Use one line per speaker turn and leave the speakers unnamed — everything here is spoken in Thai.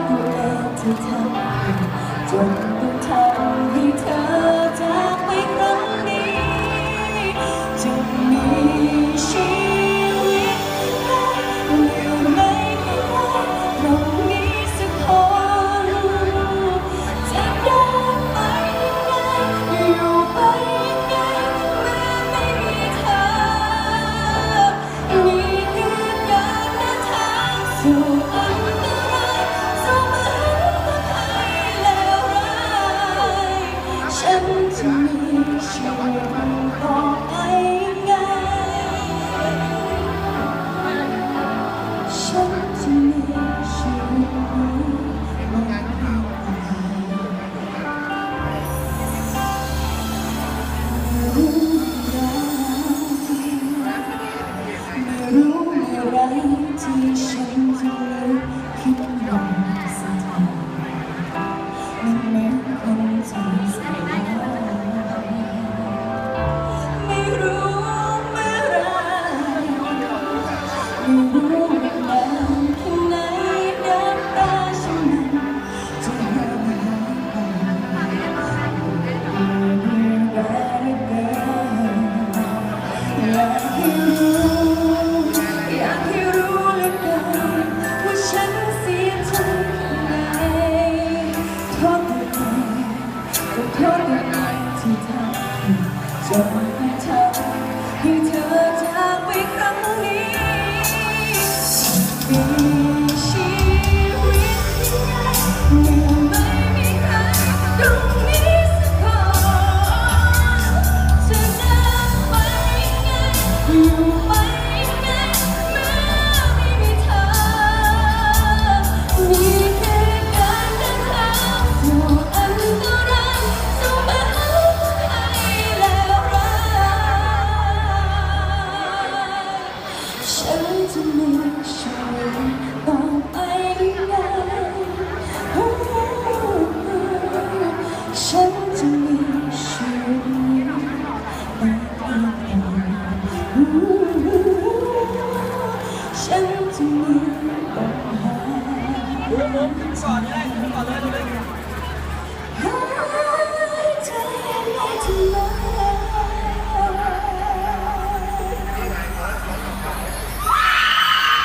ดเล็ที่ทำจนต้องทำให้เธอจากไปครั้งนี้จะมีชีวิตได้หรือไม่ในตรงนี้สักคนจะเดินไปงไงอยู่ไปไงเมื่อไม่มีเธอนี่คือการเดินทางสู่ 你是我的。 ให้เธอจากไปครั้งนี้
想着你你的爱，呜、哦，想着你的爱。我们我，你，来。